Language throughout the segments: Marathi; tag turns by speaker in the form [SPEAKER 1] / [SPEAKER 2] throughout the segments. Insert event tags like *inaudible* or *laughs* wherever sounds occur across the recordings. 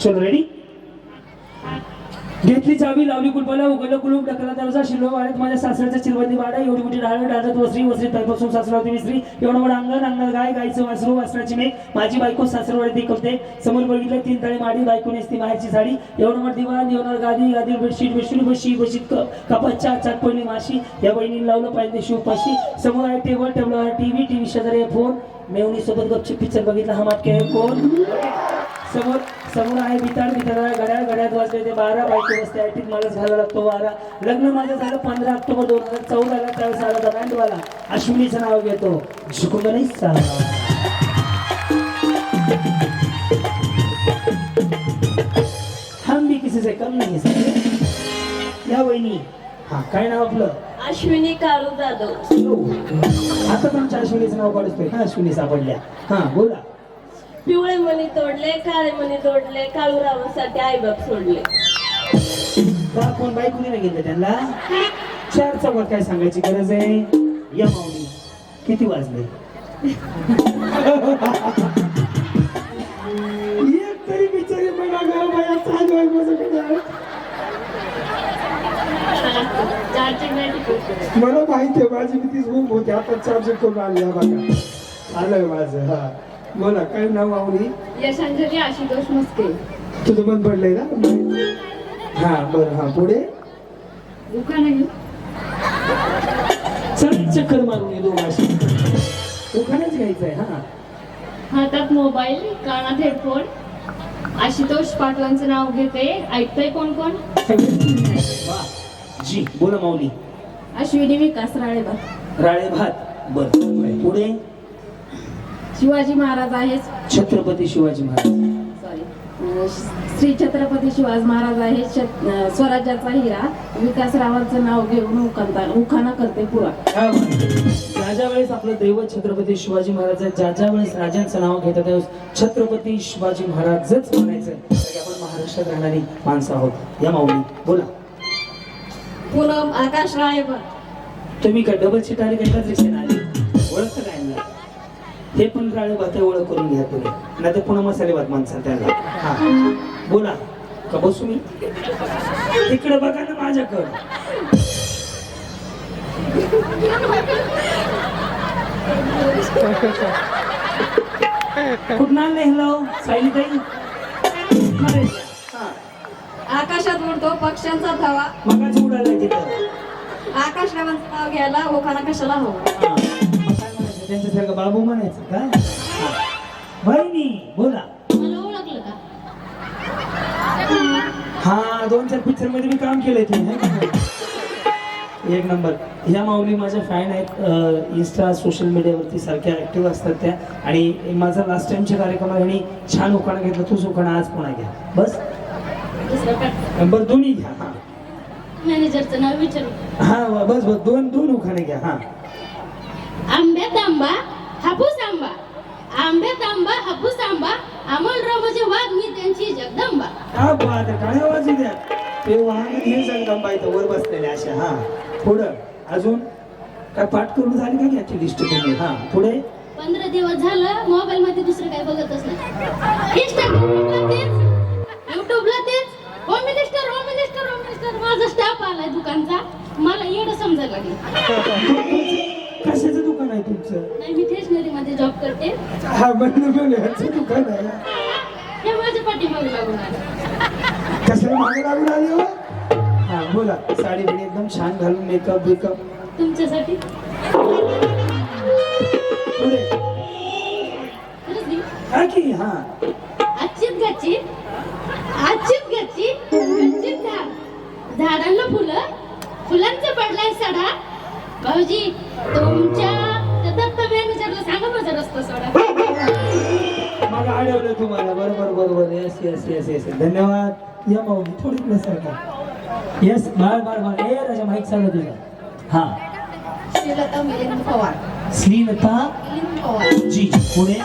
[SPEAKER 1] चल रेडी घेतली चावी लावली कुलपाला उघडलं कुलूप ढकला दरवाजा शिल्लो वाड्यात माझ्या सासऱ्याचा चिरबंदी वाडा एवढी मोठी डाळ डाळत वसरी वसरी तळपासून सासरा होती विसरी एवढं मोठं अंगण अंगण गाय गायचं वासरू वासराची मेघ. माझी बायको सासरवाडी करते समोर बघितलं तीन तळे माडी बायको नेसती बाहेरची साडी. एवढं मोठं दिवाण एवढं गादी गादी बेडशीट बेडशीट बशी बशीत कपाच्या चाट पडली माशी. या बहिणीने लावलं पाहिजे शिवपाशी समोर आहे टेबल टेबलवर टीव्ही टीव्ही शेजारी फोन मेवणी सोबत गपचिप पिक्चर बघितला हा मात कोण समोर समोर आहे बिताड बिताड आहे घड्याळ घड्यात वाजले ते बारा बायको बसते आयटीत मलाच घालावा लागतो बारा. लग्न माझं झालं पंधरा ऑक्टोबर दोन हजार चौदाला त्यावेळेस आला होता बँडवाला अश्विनीचं नाव घेतो. साला हम भी किसी से कम नहीं है या वहिनी हा काय नाव आपलं?
[SPEAKER 2] अश्विनी काळू जाधव.
[SPEAKER 1] यो. आता तुमच्या अश्विनीचं नाव काढतोय. हा अश्विनी सापडल्या. हा बोला.
[SPEAKER 2] पिवळे मणी तोडले काळे मणी तोडले काळूरावासाठी आईबाप सोडले.
[SPEAKER 1] का कोण कुणी नाही घेतलं त्यांना? चार चौकात काय सांगायची गरज आहे? या माऊली किती वाजले? एक तरी बिचारी मला गं बाया, चालू आहे माझं
[SPEAKER 3] मला माहिती आहे माझी किती झोप होती. आता चार्जर करून आली हा बघा. आलंय माझं हा. बोला काय नाव आवडी
[SPEAKER 2] यशांजली आशुतोष मस्के.
[SPEAKER 3] तुझं बंद पडलंय ना? हा बरं हा पुढे?
[SPEAKER 2] दुकान
[SPEAKER 1] चल चक्कर मारून येतो माशी दुकानच घ्यायचंय हा.
[SPEAKER 4] हातात मोबाईल कानात हेडफोन. आशुतोष पाटलांचं नाव घेते. ऐकतंय कोण कोण?
[SPEAKER 1] वा. जी बोला माऊली.
[SPEAKER 4] अश्विनी विकास राळेबा
[SPEAKER 1] राळे भात बर पुढे?
[SPEAKER 4] शिवाजी महाराज आहेत.
[SPEAKER 1] छत्रपती शिवाजी महाराज.
[SPEAKER 4] सॉरी श्री छत्रपती शिवाजी महाराज आहे शत- स्वराज्याचा हिरा. विकासरावांचं नाव घेऊन उखाणता उखाणा करते पुरा.
[SPEAKER 1] काय म्हणते? ज्या ज्या वेळेस आपलं दैवत छत्रपती शिवाजी महाराज आहे, ज्या ज्या वेळेस राजांचं नाव घेतात त्यावेळेस छत्रपती शिवाजी महाराजच म्हणायचं कारण आपण महाराष्ट्रात राहणारी माणसं आहोत. या माऊली बोला.
[SPEAKER 2] पूनम आकाश राळेबा
[SPEAKER 1] तुम्ही काय डबल सीट आली का एकाच रिक्षेने आली ओळखतं काय यांना? हे पण राळे भात ओळख करून घ्या तुम्ही. नाही तर पुन्हा मसाले भात माणसा त्याला हा. बोला. का बसू मी? इकडे बघा ना माझ्याकडं. कुठं आणले हॅलो सायली ताई
[SPEAKER 2] आकाशात उडतो पक्ष्यांचा धावा.
[SPEAKER 1] मगाच उडाला तिथं.
[SPEAKER 2] आकाश रावांचं नाव घ्यायला ओखाना कशाला हवं?
[SPEAKER 1] त्यांच्यासारखं बाबू म्हणायचं का. बहिणी बोला.
[SPEAKER 4] मला ओळखलं का?
[SPEAKER 1] हा दोन चार पिक्चरमध्ये मी काम केलंय तुम्ही एक नंबर. ह्या माऊली माझ्या फॅन आहेत. इन्स्टा सोशल मीडियावरती सारख्या ऍक्टिव्ह असतात त्या. आणि माझा लास्ट टाइमच्या कार्यक्रमात ह्यांनी छान उखाणा घेतला. तूच उखाणा आज पुन्हा घ्या. बस?
[SPEAKER 4] दुसरं काय?
[SPEAKER 1] बरं दोन्ही घ्या. हा.
[SPEAKER 4] मॅनेजरचं नाव विचारू.
[SPEAKER 1] हा बस बस. दोन दोन उखाणे घ्या. हा.
[SPEAKER 4] आंब्यात आंबा हापूस आंबा आंब्यात आंबा हापूस आंबा अमोलराव म्हणजे वाघ मी त्यांची जगदंबा
[SPEAKER 1] हा बात काय आवाज द्या? ते वाहन हे जगदंबा इथं वर बसलेले अशा हा. पुढं अजून? काय पाठ करून झाली का घ्याची लिस्ट तुम्ही? हा पुढे?
[SPEAKER 4] पंधरा दिवस झालं मोबाईल मध्ये दुसरं काय बघतच नाही. इंस्टाग्रामला तेच. युट्यूबला तेच. Home minister home minister home minister माझा स्टाफ आलाय दुकानचा. मला येणं समजायला लागले. *laughs* नाही मी स्टेशनरी मध्ये जॉब करते.
[SPEAKER 3] हा दुकान आहे
[SPEAKER 4] हे माझ्या पाठीमागे लागून आलं.
[SPEAKER 3] कशाला मागे लागून आली हो?
[SPEAKER 1] हा बोला. साडी बिडी एकदम छान घालून मेकअप बिकअप.
[SPEAKER 4] तुमच्यासाठी?
[SPEAKER 1] पुढे.
[SPEAKER 4] खरंच नाही
[SPEAKER 1] हा की हा.
[SPEAKER 4] आजचीच गच्ची आजचीच गच्ची गच्चीत झाड. झाडांना फुलं. फुलांचा पडलाय सडा. भाऊजी तुमच्या
[SPEAKER 1] येस येस धन्यवाद. या माऊली थोडी येस बाळ बाळ बाळ. ए राजा माईक सांगा तुझा हा.
[SPEAKER 2] श्रीलता मिलिंद पवार.
[SPEAKER 1] श्रीलता?
[SPEAKER 2] पवार.
[SPEAKER 1] जी पुढे.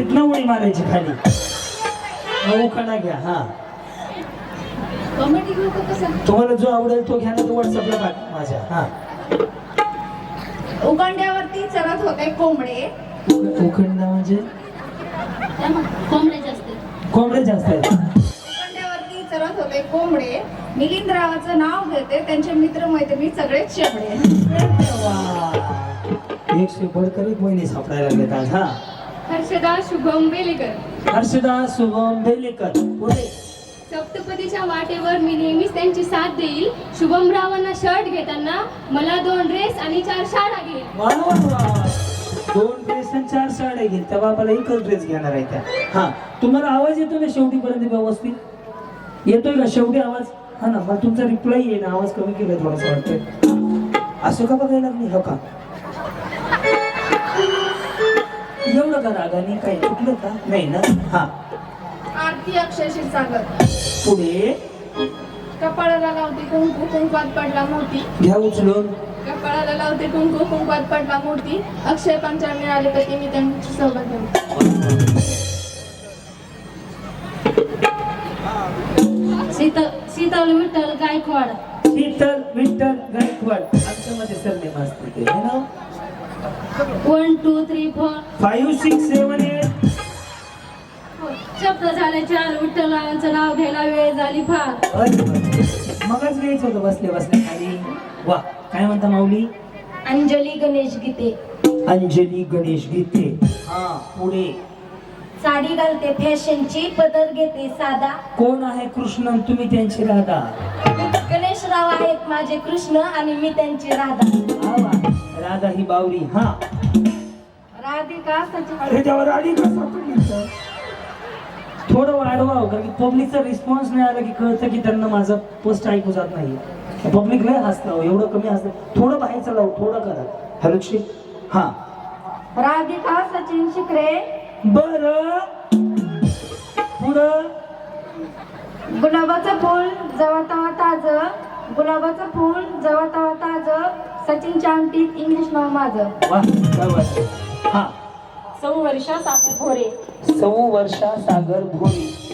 [SPEAKER 1] इथनं उडी मारायची खाली. उखाणा घ्या हा. तुम्हाला जो आवडेल तो घ्या ना तो व्हॉट्सअपला पाठ माझ्या हा.
[SPEAKER 2] उगांड्यावरती चरत होते कोंबडे.
[SPEAKER 1] उखंड म्हणजे? कोंबडे जास्त आहेत.
[SPEAKER 5] होते कोंबडे. मिलिंदरावाचं नाव घेते. त्यांचे मित्र मैत्रिणी सगळेच शेपडे
[SPEAKER 1] वा. एक एक महिने सापडायला लागलेत आज हा.
[SPEAKER 5] हर्षदा शुभम बेलेकर
[SPEAKER 1] हर्षदा शुभम बेलेकर पुढे
[SPEAKER 6] सप्तपदीच्या वाटेवर मी नेहमीच त्यांची साथ देईल. शुभमरावांना शर्ट घेताना मला दोन ड्रेस आणि चार शाळा घेईल.
[SPEAKER 1] दोन ड्रेस आणि चार साड्या घेईल त्या बाबाला एकच ड्रेस घेणार आहे त्या. हा तुम्हाला आवाज येतो ना शेवटीपर्यंत व्यवस्थित? येतोय का शेवटी आवाज? हा ना मला तुमचा रिप्लाय येईल आवाज कमी केलाय थोडासा वाटतोय. असं का बघायला लागली? हो का? एवढं का रागाने काही चुकलं का? नाही ना? हा.
[SPEAKER 5] आरती अक्षय क्षीरसागर
[SPEAKER 1] पुढे?
[SPEAKER 5] कपाळाला लावते कुंकू कुंकवात पडला मोती.
[SPEAKER 1] घ्या उचलून.
[SPEAKER 5] कपाळाला लावते कुंकू कुंकवात पडला मोती अक्षय पंचर मिळाले तर मी त्यांची सोबत घेऊ
[SPEAKER 4] शीतल विठ्ठल गायकवाड.
[SPEAKER 1] शीतल विठ्ठल गायकवाड. आमच्यामध्ये सरनेम असते ते है ना?
[SPEAKER 4] One two three four
[SPEAKER 1] five six seven eight
[SPEAKER 4] शब्द झाले चार विठ्ठलांचं नाव घ्यायला वेळ झाली फार.
[SPEAKER 1] मगच घ्यायचं होतं बसले बसले खाली. वा. काय म्हणता माऊली?
[SPEAKER 4] अंजली गणेश गीते.
[SPEAKER 1] अंजली गणेश गीते. हा पुढे.
[SPEAKER 4] साडी घालते फॅशनची पदर घेते साधा.
[SPEAKER 1] कोण आहे कृष्ण आणि तुम्ही त्यांची राधा?
[SPEAKER 4] गणेशराव आहेत माझे कृष्ण आणि मी त्यांची राधा.
[SPEAKER 1] हा वा. राधा ही बावरी हा.
[SPEAKER 4] राधिका सचिन
[SPEAKER 1] अरे देवा, राणी का सापडली इथं? थोडं वाढवा हो, कारण की पब्लिकचा रिस्पॉन्स नाही आला की कळतं की त्यांना माझं पोस्ट ऐकू जात नाही पब्लिक लय हसतं हो, एवढं कमी हसतं. थोडं बाहेरचं लावू थोडं करा. हॅलो हा.
[SPEAKER 4] राधिका सचिन शिकरे.
[SPEAKER 1] बर. पुढं.
[SPEAKER 4] गुलाबाचं फूल जवा तवा ताज. गुलाबाचं फूल जवा तवा ताज. सचिन चांटीत इंग्लिश नाव माझं.
[SPEAKER 1] वा काय वाटतं? हा.
[SPEAKER 2] सौ वर्षा साखर भोरे
[SPEAKER 1] सौ वर्षा सागर भोरी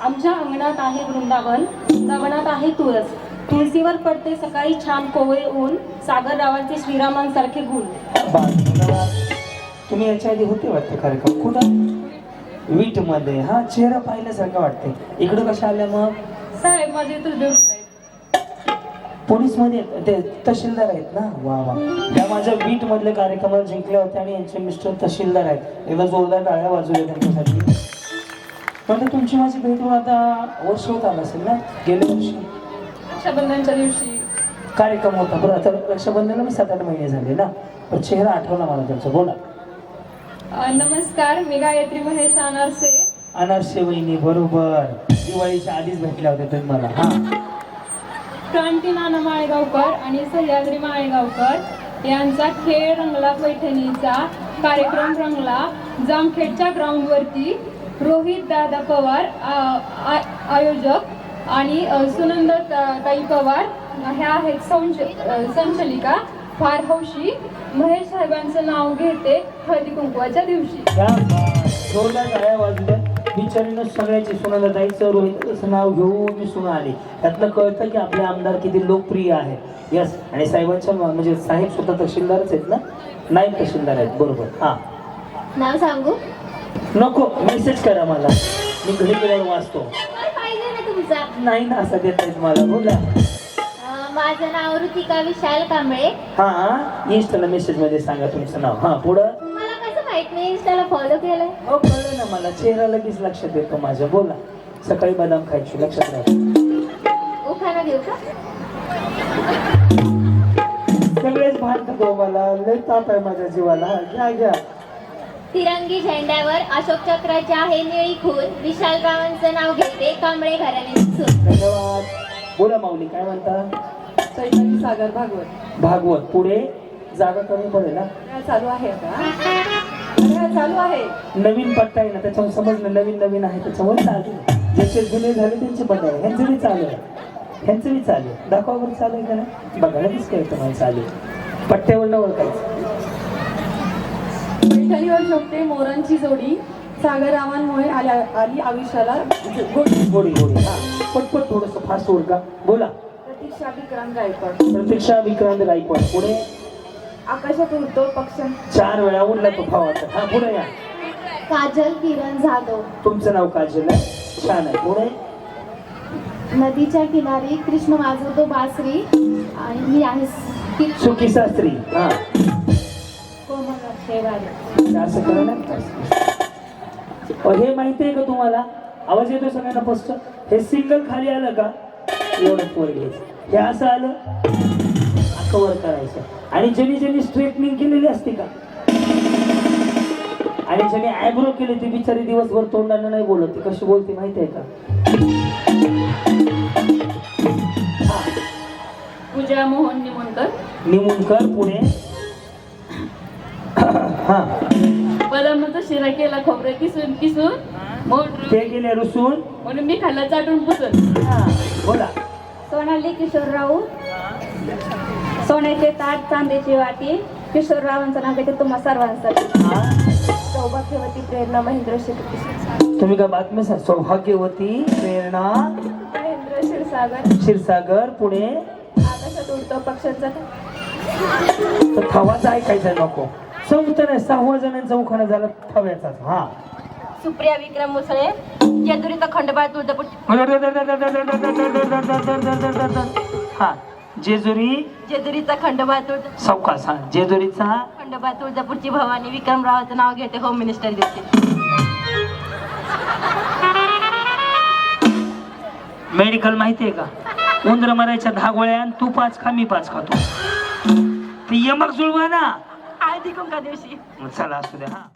[SPEAKER 2] आमच्या अंगणात आहे वृंदावन. वृंदावनात आहे तुळस. तुळशीवर पडते सकाळी छान कोवळे ऊन सागररावांचे श्रीरामांसारखे गुण.
[SPEAKER 1] तुम्ही याच्या आधी होते वाटतं कार्यक्रम? कुठं? वीटमध्ये हा चेहरा पाहिल्यासारखं वाटते. इकडं कशा आल्या मग?
[SPEAKER 2] साहेब माझे
[SPEAKER 1] पोलीसमध्ये ते तहसीलदार आहेत ना? वा वा. त्या माझ्या बीट मधल्या कार्यक्रमाला जिंकल्या होत्या आणि यांचे मिस्टर तहसीलदार आहेत. एकदा जोरदार टाळ्या वाजवल्या त्यांच्यासाठी. पण तुमची माझी भेट आता वर्ष होत आलं असेल ना? गेल्या वर्षी.
[SPEAKER 2] रक्षाबंधनच्या दिवशी?
[SPEAKER 1] कार्यक्रम होता. बरं आता रक्षाबंधनला मी सात आठ महिने झाले ना? पण चेहरा आठवला मला त्यांचा. बोला.
[SPEAKER 2] अ, नमस्कार मी गायत्री महेश अनारसे.
[SPEAKER 1] अनारसे वहिनी बरोबर. दिवाळीच्या आधीच भेटल्या होत्या तुम्ही मला हा.
[SPEAKER 2] क्रांती नाना माळेगावकर आणि सह्याद्री माळेगावकर यांचा खेळ रंगला पैठणीचा कार्यक्रम रंगला. जामखेडच्या ग्राउंडवरती रोहित दादा पवार आ- आ- आयोजक आणि सुनंद ताई पवार ह्या आहेत संच अ, संचलिका फार हौशी. महेश साहेबांचं नाव घेते हळदी कुंकवाच्या दिवशी.
[SPEAKER 1] बिचारीनं सगळ्याची सुनंदाताईचं रोहितचं नाव घेऊन मी सुना आली. त्यातनं कळतं की आपले आमदार किती लोकप्रिय आहेत. यस आणि साहेबांच्या म्हणजे साहेब स्वतः तहसीलदारच आहेत ना? नाईक तहसीलदार आहेत बरोबर. हा.
[SPEAKER 6] नाव सांगू?
[SPEAKER 1] नको मेसेज करा मला. मी घरी गेल्यावर वाचतो. नाही ना असं देत नाहीत मला बोला.
[SPEAKER 6] अं, माझं नाव ऋतिका विशाल कांबळे.
[SPEAKER 1] हा इंस्टाला मेसेजमध्ये सांगा तुमचं नाव. हा पुढं?
[SPEAKER 6] मला कसं माहीत नाही इंस्टाला फॉलो केलंय.
[SPEAKER 1] हो कळलं ना मला. चेहरा लगेच लक्षात येतो माझ्या. बोला. सकाळी बदाम खायची लक्षात राहा.
[SPEAKER 6] उखाणा देऊ का?
[SPEAKER 1] सगळेच भांडत हो मला. लय ताप आहे माझ्या जीवाला. घ्या घ्या.
[SPEAKER 6] तिरंगी झेंड्यावर अशोक चक्राचे आहे निळी खून. विशालरावांचं नाव घेते कांबळे घराण्याची
[SPEAKER 1] धन्यवाद. बोला माऊली काय म्हणता?
[SPEAKER 2] चैतन्य सागर भागवत.
[SPEAKER 1] भागवत. पुढे जागा कमी पडेल ना?
[SPEAKER 2] चालू आहे आता. चालू आहे.
[SPEAKER 1] नवीन पट्टा आहे ना त्याच्यावर समजलं नवीन नवीन आहे त्याच्यावर चालू आहे. ज्याचे जुने झाले त्यांचे पट्टा आहे. ह्यांचं बी चालू आहे. ह्यांचं बी चालू आहे. दाखवा बरं चालू आहे का नाही? बघा लगेच काय तुम्हाला चालू आहे. पट्ट्यावर न ओळखायचं.
[SPEAKER 2] पैठणीवर शोभते मोरांची जोडी. सागररावांमुळे आल्या आली आयुष्याला गोडी.
[SPEAKER 1] गोडी गोडी हा. पटपट थोडस फास्ट ओळखा बोला.
[SPEAKER 2] प्रतीक्षा विक्रांत गायकवाड.
[SPEAKER 1] प्रतीक्षा विक्रांत गायकवाड. पुढे?
[SPEAKER 2] आकाशात उडतो पक्ष.
[SPEAKER 1] चार वेळा उडला तो भावाचा. हा पुढे या.
[SPEAKER 7] काजल किरण जाधव.
[SPEAKER 1] तुमचं नाव काजल आहे. छान आहे. पुढे?
[SPEAKER 7] नदीच्या किनारी कृष्ण वाजवतो बासरी. आणि मी आहे की-
[SPEAKER 1] सुखी शास्त्री हा. असं करा ना अ, हे माहिती आहे का तुम्हाला? आवाज येतो सगळ्यांना स्पष्ट? हे सिंगल खाली आलं का? एवढंच वर घ्यायचं हे असं आलं? असं वर करायचं. आणि ज्यांनी ज्यांनी स्ट्रेटनिंग केलेली असते का? आणि ज्यांनी आयब्रो केले ते बिचारी दिवसभर तोंडानं नाही बोलत. ती कशी बोलते माहिती आहे का?
[SPEAKER 2] पूजा मोहन निमोणकर
[SPEAKER 1] निमुनकर पुणे.
[SPEAKER 2] बदामाचा शिरा केला खोबरं किसून किसून.
[SPEAKER 1] ते गेले रुसून.
[SPEAKER 2] म्हणून मी खाल्ला चाटून पुसून.
[SPEAKER 1] हा. बोला.
[SPEAKER 8] सोनाली किशोर राऊत. सोन्याचे ताट चांदीची वाटी. किशोररावांचं नाव घेते तुम्हा सर्वांसाठी.
[SPEAKER 1] हा.
[SPEAKER 8] सौभाग्यवती प्रेरणा महेंद्र क्षीर
[SPEAKER 1] तुम्ही काय बातमी सांग? सौभाग्यवती प्रेरणा
[SPEAKER 8] महेंद्र क्षीरसागर
[SPEAKER 1] क्षीरसागर पुणे.
[SPEAKER 8] आकाशात उडतो पक्ष्यांचा
[SPEAKER 1] थवाचा ऐकायचा नको. चौथं नाही सहावा जणांचा उखाणा झाला थव्याचाच हा.
[SPEAKER 8] सुप्रिया विक्रम मुसळे जेजुरीचा खंडोबा तुळजापूर
[SPEAKER 1] हा. जेजुरी.
[SPEAKER 8] जेजुरीचा खंडोबा तुळजा
[SPEAKER 1] सावकाश हा. जेजुरीचा.
[SPEAKER 8] खंडोबा तुळजापूरची भवानी विक्रमरावाचं नाव घेते होम मिनिस्टर दिवशी
[SPEAKER 1] मेडिकल माहितीये का? उंदर मारायच्या दहा गोळ्या आणि तू पाच खा मी पाच खातो. ती यमक जुळवा ना
[SPEAKER 8] हळदी कुंका दिवशी.
[SPEAKER 1] चला असू द्या. हा